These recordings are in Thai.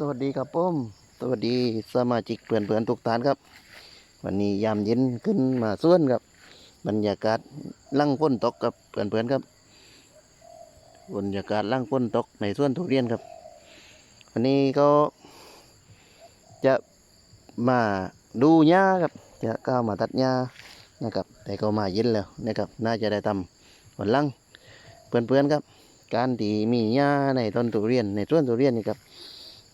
สวัสดีครับผมสวัสดีสมาชิกเพื่อนเพื่อนทุกท่านครับ วันนี้ยามเย็นขึ้นมาส่วนครับ บรรยากาศลั่งฝนตกกับเพื่อนเพื่อนครับบรรยากาศลั่งฝนตกในส่วนทุเรียนครับ วันนี้ก็จะมาดูหญ้าครับ จะก้าวมาตัดหญ้านะครับ แต่ก็มาเย็นแล้วนะครับ น่าจะได้ทำวันลังเพื่อนเพื่อนครับ การที่มีหญ้าในต้นทุเรียนในส่วนทุเรียนนี่ครับ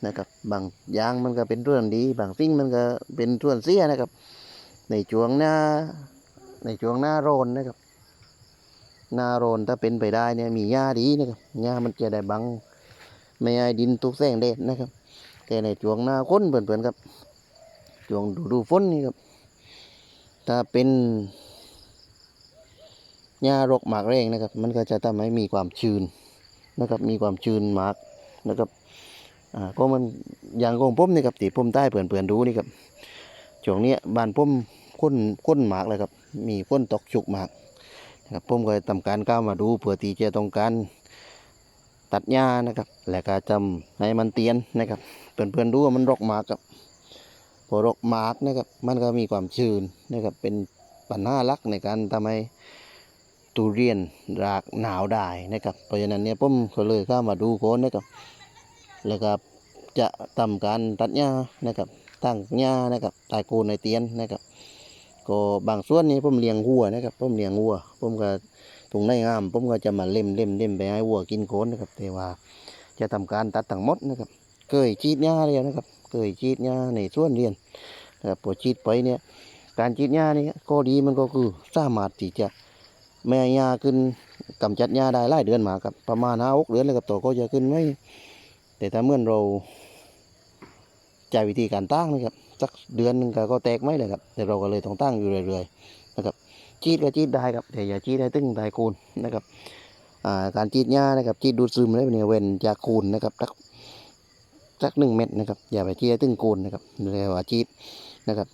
นะครับ บางอย่างมันก็เป็นส่วนดี บางสิ่งมันก็เป็นส่วนเสียนะครับ ในช่วงหน้า ในช่วงหน้าร้อนนะครับ หน้าร้อนถ้าเป็นไปได้เนี่ยมีหญ้าดีนะครับหญ้ามันจะได้บังไม่ให้ดินถูกแสงแดดนะครับ แต่ในช่วงหน้าฝนเพื่อนๆครับช่วงฤดูฝนนี่ครับ ถ้าเป็นหญ้ารกหมากแรงนะครับ มันก็จะทำให้มีความชื้นนะครับ มีความชื้นหมากนะครับ อ่าก็มันอย่างของผมนี่ครับตีผมใต้เปื่อนๆดูนี่ครับช่วงนี้บ้านผมค้นค้นหมากเลยครับ มีฝนตกชุกหมากนะครับผมก็ทำการก้าวมาดูเพื่อที่จะต้องการตัดหญ้านะครับ และก็จำให้มันเตียนนะครับเพื่อนๆดูว่ามันรกหมากครับพอรกหมากนะครับ มันก็มีความชื้นนะครับเป็นปัญหาลักในการทำให้ทุเรียนรากหนาวได้นะครับเพราะฉะนั้นเนี่ยผมก็เลยเข้ามาดูโคนนะครับ แล้วก็จะทำการตัดหญ้านะครับตั้งหญ้านะครับตายโคนในเตียนนะครับ ก็บางส่วนนี้ผมเลี้ยงวัวนะครับผมเลี้ยงวัวผมก็ตรงในงามผมก็จะมาเล่มเล่มเล่มไปให้วัวกินโคนนะครับ แต่ว่าจะทำการตัดทั้งหมดนะครับเคยชีดหญ้าเลยนะครับเคยชีดหญ้าในส่วนเรียนนะครับพอชีดไปเนี่ยการชีดหญ้านี่ก็ดีมันก็คือสามารถที่จะแม่ยาขึ้นกำจัดยาได้หลายเดือนมาครับประมาณห้าหกเดือนเลยครับตัวก็จะขึ้นไม่ แต่ถ้าเมื่อเราใจวิธีการตั้งนะครับสักเดือนหนึงก็แตกไม่เลยครับแต่เราก็เลยต้องตั้งอยู่เรื่อยๆนะครับจีดก็จีดได้ครับแต่อย่าจีดได้ตึงได้คูณนะครับการจีดยานะครับจีดดูดซึมได้เป็นเว้นจากคูณนะครับสักสักหนึ่งเม็ดนะครับอย่าไปจีดได้ตึงคูณนะครับเรียกว่าจีดนะครับ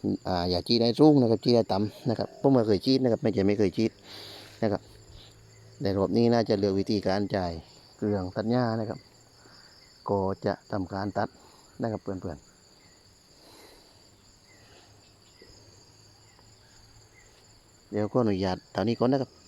อย่าจีดได้สูงนะครับจีดได้ต่ำนะครับผมไม่เคยจีดนะครับไม่ใช่ไม่เคยจีดนะครับในรอบนี้น่าจะเลือกวิธีการจ่ายเรื่องตัดหญ้านะครับ ก็จะทำการตัดนะครับเพื่อนๆเดี๋ยวก็อนุญาตเท่านี้ก่อนนะครับ